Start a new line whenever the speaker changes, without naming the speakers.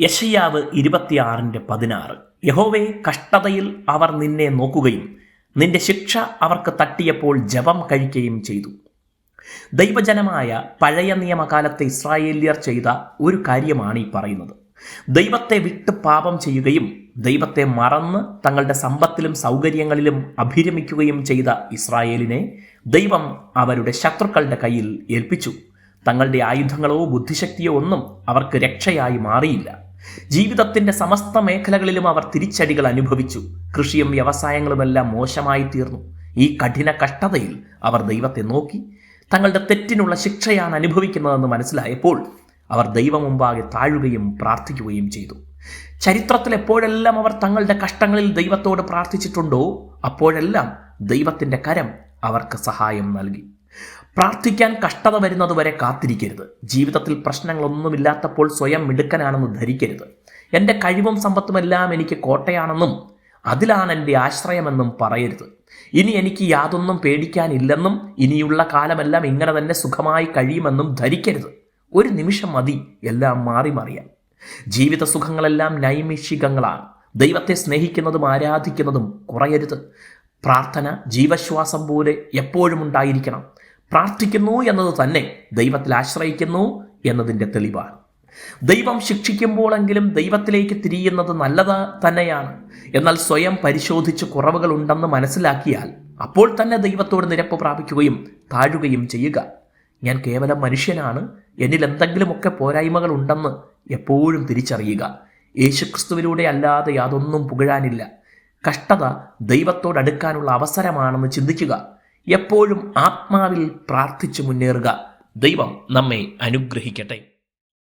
യശയ്യാവ് ഇരുപത്തിയാറിന്റെ പതിനാറ്. യഹോവെ കഷ്ടതയിൽ അവർ നിന്നെ നോക്കുകയും നിന്റെ ശിക്ഷ അവർക്ക് തട്ടിയപ്പോൾ ജപം കഴിക്കുകയും ചെയ്തു. ദൈവജനമായ പഴയ നിയമകാലത്തെ ഇസ്രായേലിയർ ചെയ്ത ഒരു കാര്യമാണ് ഈ പറയുന്നത്. ദൈവത്തെ വിട്ട് പാപം ചെയ്യുകയും ദൈവത്തെ മറന്ന് തങ്ങളുടെ സമ്പത്തിലും സൗകര്യങ്ങളിലും അഭിരമിക്കുകയും ചെയ്ത ഇസ്രായേലിനെ ദൈവം അവരുടെ ശത്രുക്കളുടെ കയ്യിൽ ഏൽപ്പിച്ചു. തങ്ങളുടെ ആയുധങ്ങളോ ബുദ്ധിശക്തിയോ ഒന്നും അവർക്ക് രക്ഷയായി മാറിയില്ല. ജീവിതത്തിന്റെ സമസ്ത മേഖലകളിലും അവർ തിരിച്ചടികൾ അനുഭവിച്ചു. കൃഷിയും വ്യവസായങ്ങളുമെല്ലാം മോശമായി തീർന്നു. ഈ കഠിന കഷ്ടതയിൽ അവർ ദൈവത്തെ നോക്കി. തങ്ങളുടെ തെറ്റിനുള്ള ശിക്ഷയാണ് അനുഭവിക്കുന്നതെന്ന് മനസ്സിലായപ്പോൾ അവർ ദൈവം മുമ്പാകെ താഴുകയും പ്രാർത്ഥിക്കുകയും ചെയ്തു. ചരിത്രത്തിൽ എപ്പോഴെല്ലാം അവർ തങ്ങളുടെ കഷ്ടങ്ങളിൽ ദൈവത്തോട് പ്രാർത്ഥിച്ചിട്ടുണ്ടോ അപ്പോഴെല്ലാം ദൈവത്തിന്റെ കരം അവർക്ക് സഹായം നൽകി. പ്രാർത്ഥിക്കാൻ കഷ്ടത വരുന്നതുവരെ കാത്തിരിക്കരുത്. ജീവിതത്തിൽ പ്രശ്നങ്ങളൊന്നുമില്ലാത്തപ്പോൾ സ്വയം മിടുക്കനാണെന്ന് ധരിക്കരുത്. എന്റെ കഴിവും സമ്പത്തുമെല്ലാം എനിക്ക് കോട്ടയാണെന്നും അതിലാണ് എന്റെ ആശ്രയമെന്നും പറയരുത്. ഇനി എനിക്ക് യാതൊന്നും പേടിക്കാനില്ലെന്നും ഇനിയുള്ള കാലമെല്ലാം ഇങ്ങനെ തന്നെ സുഖമായി കഴിയുമെന്നും ധരിക്കരുത്. ഒരു നിമിഷം മതി എല്ലാം മാറി മറിയാൻ. ജീവിത സുഖങ്ങളെല്ലാം നൈമിഷികങ്ങളാണ്. ദൈവത്തെ സ്നേഹിക്കുന്നതും ആരാധിക്കുന്നതും കുറയരുത്. പ്രാർത്ഥന ജീവശ്വാസം പോലെ എപ്പോഴും ഉണ്ടായിരിക്കണം. പ്രാർത്ഥിക്കുന്നു എന്നത് തന്നെ ദൈവത്തിൽ ആശ്രയിക്കുന്നു എന്നതിന്റെ തെളിവാണ്. ദൈവം ശിക്ഷിക്കുമ്പോഴെങ്കിലും ദൈവത്തിലേക്ക് തിരിയുന്നത് നല്ലത് തന്നെയാണ്. എന്നാൽ സ്വയം പരിശോധിച്ച് കുറവുകൾ ഉണ്ടെന്ന് മനസ്സിലാക്കിയാൽ അപ്പോൾ തന്നെ ദൈവത്തോട് നിരപ്പ് പ്രാപിക്കുകയും താഴുകയും ചെയ്യുക. ഞാൻ കേവലം മനുഷ്യനാണ്. എന്നിൽ എന്തെങ്കിലുമൊക്കെ പോരായ്മകൾ ഉണ്ടെന്ന് എപ്പോഴും തിരിച്ചറിയുക. യേശുക്രിസ്തുവിലൂടെ അല്ലാതെ യാതൊന്നും പുകഴാനില്ല. കഷ്ടത ദൈവത്തോടടുക്കാനുള്ള അവസരമാണെന്ന് ചിന്തിക്കുക. എപ്പോഴും ആത്മാവിൽ പ്രാർത്ഥിച്ചു മുന്നേറുക. ദൈവം നമ്മെ അനുഗ്രഹിക്കട്ടെ.